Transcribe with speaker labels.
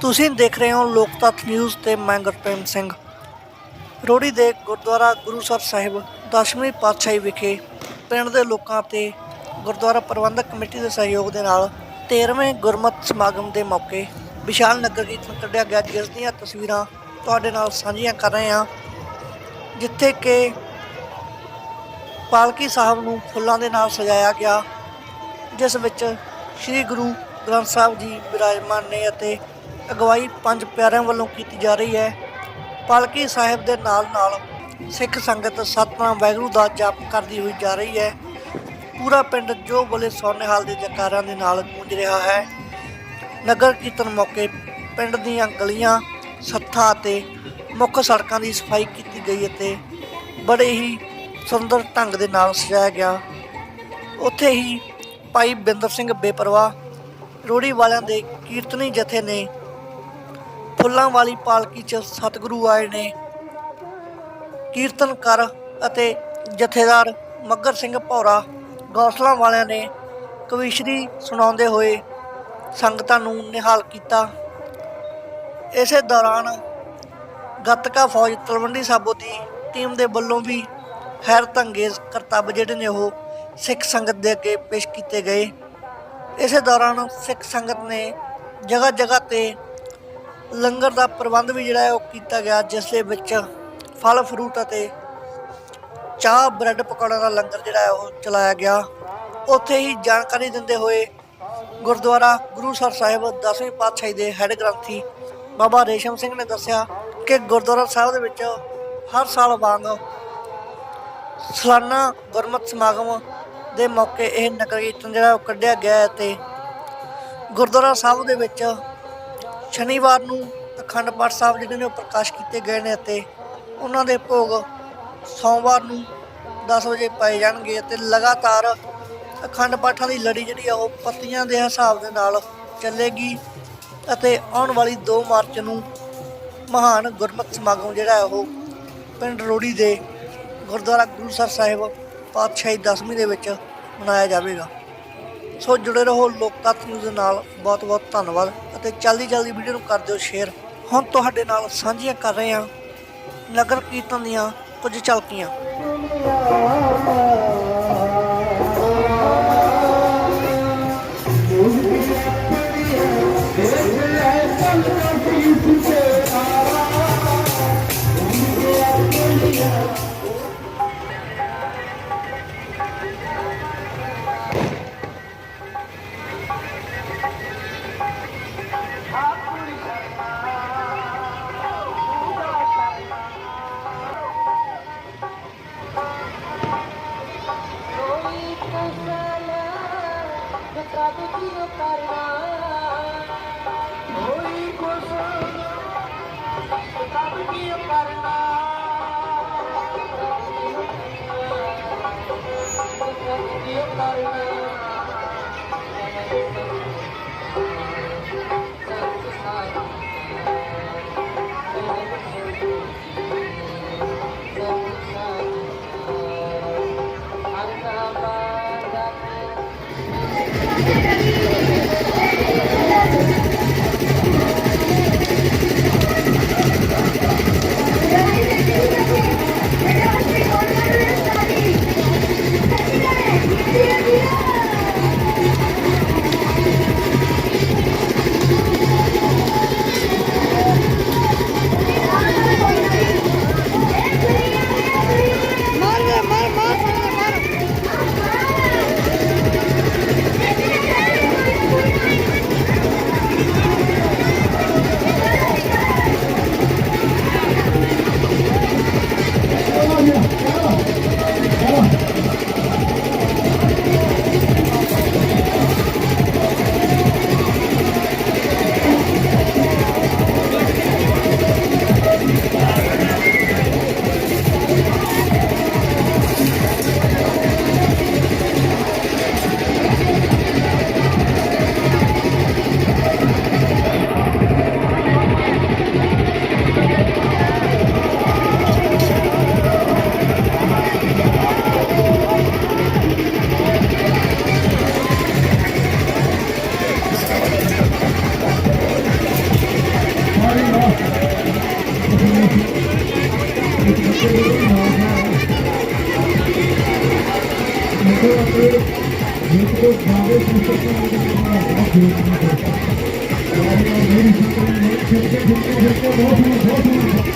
Speaker 1: ਤੁਸੀਂ ਦੇਖ ਰਹੇ ਹੋ ਲੋਕ ਤੱਤ ਨਿਊਜ਼ ਤੇ ਮੈਂ ਗੁਰਪ੍ਰੀਤ ਸਿੰਘ। ਰੋੜੀ ਦੇ ਗੁਰਦੁਆਰਾ ਗੁਰੂਸਰ ਸਾਹਿਬ ਦਸਵੀਂ ਪਾਤਸ਼ਾਹੀ ਵਿਖੇ ਪਿੰਡ ਦੇ ਲੋਕਾਂ ਤੇ ਗੁਰਦੁਆਰਾ ਪ੍ਰਬੰਧਕ ਕਮੇਟੀ ਦੇ ਸਹਿਯੋਗ ਦੇ ਨਾਲ 13ਵੇਂ ਗੁਰਮਤਿ ਸਮਾਗਮ ਦੇ ਮੌਕੇ ਵਿਸ਼ਾਲ ਨਗਰ ਕੀਰਤਨ ਕੱਢਿਆ ਗਿਆ, ਜਿਸ ਦੀਆਂ ਤਸਵੀਰਾਂ ਤੁਹਾਡੇ ਨਾਲ ਸਾਂਝੀਆਂ ਕਰ ਰਹੇ ਹਾਂ, ਜਿੱਥੇ ਕਿ ਪਾਲਕੀ ਸਾਹਿਬ ਨੂੰ ਫੁੱਲਾਂ ਦੇ ਨਾਲ ਸਜਾਇਆ ਗਿਆ, ਜਿਸ ਵਿੱਚ ਸ੍ਰੀ ਗੁਰੂ ਗ੍ਰੰਥ ਸਾਹਿਬ ਜੀ ਵਿਰਾਜਮਾਨ ਨੇ ਅਤੇ ਅਗਵਾਈ ਪੰਜ ਪਿਆਰਿਆਂ ਵੱਲੋਂ ਕੀਤੀ ਜਾ ਰਹੀ ਹੈ। ਪਾਲਕੀ ਸਾਹਿਬ ਦੇ ਨਾਲ ਨਾਲ ਸਿੱਖ ਸੰਗਤ ਸਤਨਾਮ ਵਾਹਿਗੁਰੂ ਦਾ ਜਪ ਕਰਦੀ ਹੋਈ ਜਾ ਰਹੀ ਹੈ। ਪੂਰਾ ਪਿੰਡ ਜੋ ਬੋਲੇ ਸੋਨੇਹਾਲ ਦੇ ਜਕਾਰਾਂ ਦੇ ਨਾਲ ਗੂੰਜ ਰਿਹਾ ਹੈ। ਨਗਰ ਕੀਰਤਨ ਮੌਕੇ ਪਿੰਡ ਦੀਆਂ ਗਲੀਆਂ, ਸੱਥਾਂ ਅਤੇ ਮੁੱਖ ਸੜਕਾਂ ਦੀ ਸਫ਼ਾਈ ਕੀਤੀ ਗਈ ਅਤੇ ਬੜੇ ਹੀ ਸੁੰਦਰ ਢੰਗ ਦੇ ਨਾਲ ਸਜਾਇਆ ਗਿਆ। ਉੱਥੇ ਹੀ ਭਾਈ ਬਿੰਦਰ ਸਿੰਘ ਬੇਪਰਵਾ ਰੋੜੀ ਵਾਲਿਆਂ ਦੇ ਕੀਰਤਨੀ ਜਥੇ ਨੇ ਫੁੱਲਾਂ ਵਾਲੀ ਪਾਲਕੀ 'ਚ ਸਤਿਗੁਰੂ ਆਏ ਨੇ। ਕੀਰਤਨ ਕਰ ਅਤੇ ਜਥੇਦਾਰ ਮੱਗਰ ਸਿੰਘ ਭੌਰਾ ਗੌਸਲਾਂ ਵਾਲਿਆਂ ਨੇ ਕਵੀਸ਼ਰੀ ਸੁਣਾਉਂਦੇ ਹੋਏ ਸੰਗਤਾਂ ਨੂੰ ਨਿਹਾਲ ਕੀਤਾ। ਇਸੇ ਦੌਰਾਨ ਗੱਤਕਾ ਫੌਜ ਤਲਵੰਡੀ ਸਾਬੋ ਦੀ ਟੀਮ ਦੇ ਵੱਲੋਂ ਵੀ ਹੈਰਤ ਅੰਗੇਜ਼ ਕਰਤੱਵ ਜਿਹੜੇ ਨੇ ਉਹ ਸਿੱਖ ਸੰਗਤ ਦੇ ਅੱਗੇ ਪੇਸ਼ ਕੀਤੇ ਗਏ। ਇਸੇ ਦੌਰਾਨ ਸਿੱਖ ਸੰਗਤ ਨੇ ਜਗ੍ਹਾ ਜਗ੍ਹਾ ਤੇ ਲੰਗਰ ਦਾ ਪ੍ਰਬੰਧ ਵੀ ਜਿਹੜਾ ਹੈ ਉਹ ਕੀਤਾ ਗਿਆ, ਜਿਸ ਦੇ ਵਿੱਚ ਫਲ ਫਰੂਟ ਅਤੇ ਚਾਹ ਬ੍ਰੈਡ ਪਕੌੜਾ ਦਾ ਲੰਗਰ ਜਿਹੜਾ ਹੈ ਉਹ ਚਲਾਇਆ ਗਿਆ। ਉੱਥੇ ਹੀ ਜਾਣਕਾਰੀ ਦਿੰਦੇ ਹੋਏ ਗੁਰਦੁਆਰਾ ਗੁਰੂਸਰ ਸਾਹਿਬ ਦਸਵੇਂ ਪਾਤਸ਼ਾਹੀ ਦੇ ਹੈੱਡ ਗ੍ਰੰਥੀ ਬਾਬਾ ਰੇਸ਼ਮ ਸਿੰਘ ਨੇ ਦੱਸਿਆ ਕਿ ਗੁਰਦੁਆਰਾ ਸਾਹਿਬ ਦੇ ਵਿੱਚ ਹਰ ਸਾਲ ਵਾਂਗ ਸਾਲਾਨਾ ਗੁਰਮਤਿ ਸਮਾਗਮ ਦੇ ਮੌਕੇ ਇਹ ਨਗਰ ਕੀਰਤਨ ਜਿਹੜਾ ਉਹ ਕੱਢਿਆ ਗਿਆ ਹੈ ਤੇ ਗੁਰਦੁਆਰਾ ਸਾਹਿਬ ਦੇ ਵਿੱਚ ਸ਼ਨੀਵਾਰ ਨੂੰ ਅਖੰਡ ਪਾਠ ਸਾਹਿਬ ਜਿਹੜੇ ਨੇ ਉਹ ਪ੍ਰਕਾਸ਼ ਕੀਤੇ ਗਏ ਨੇ ਅਤੇ ਉਹਨਾਂ ਦੇ ਭੋਗ ਸੋਮਵਾਰ ਨੂੰ 10 ਵਜੇ ਪਾਏ ਜਾਣਗੇ ਅਤੇ ਲਗਾਤਾਰ ਅਖੰਡ ਪਾਠਾਂ ਦੀ ਲੜੀ ਜਿਹੜੀ ਆ ਉਹ ਪੱਤੀਆਂ ਦੇ ਹਿਸਾਬ ਦੇ ਨਾਲ ਚੱਲੇਗੀ ਅਤੇ ਆਉਣ ਵਾਲੀ 2 ਮਾਰਚ ਨੂੰ ਮਹਾਨ ਗੁਰਮਤਿ ਸਮਾਗਮ ਜਿਹੜਾ ਉਹ ਪਿੰਡ ਰੋੜੀ ਦੇ ਗੁਰਦੁਆਰਾ ਗੁਰੂਸਰ ਸਾਹਿਬ ਪਾਤਸ਼ਾਹੀ ਦਸਵੀਂ ਦੇ ਵਿੱਚ ਮਨਾਇਆ ਜਾਵੇਗਾ। ਸੋ ਜੁੜੇ ਰਹੋ ਲੋਕ ਤੱਤ ਨਿਊਜ਼ ਦੇ ਨਾਲ। ਬਹੁਤ ਬਹੁਤ ਧੰਨਵਾਦ। ਤੇ ਚਲਦੀ ਜਲਦੀ ਵੀਡੀਓ ਨੂੰ ਕਰ ਦਿਓ ਸ਼ੇਅਰ ਹੁਣ ਤੁਹਾਡੇ ਨਾਲ ਸਾਂਝੀਆਂ ਕਰ ਰਹੇ ਹਾਂ। ਨਗਰ ਕੀਰਤਨ ਦੀਆਂ ਕੁਝ ਝਲਕੀਆਂ।
Speaker 2: Thank you. ਫਿਰਕੇ ਬਹੁਤ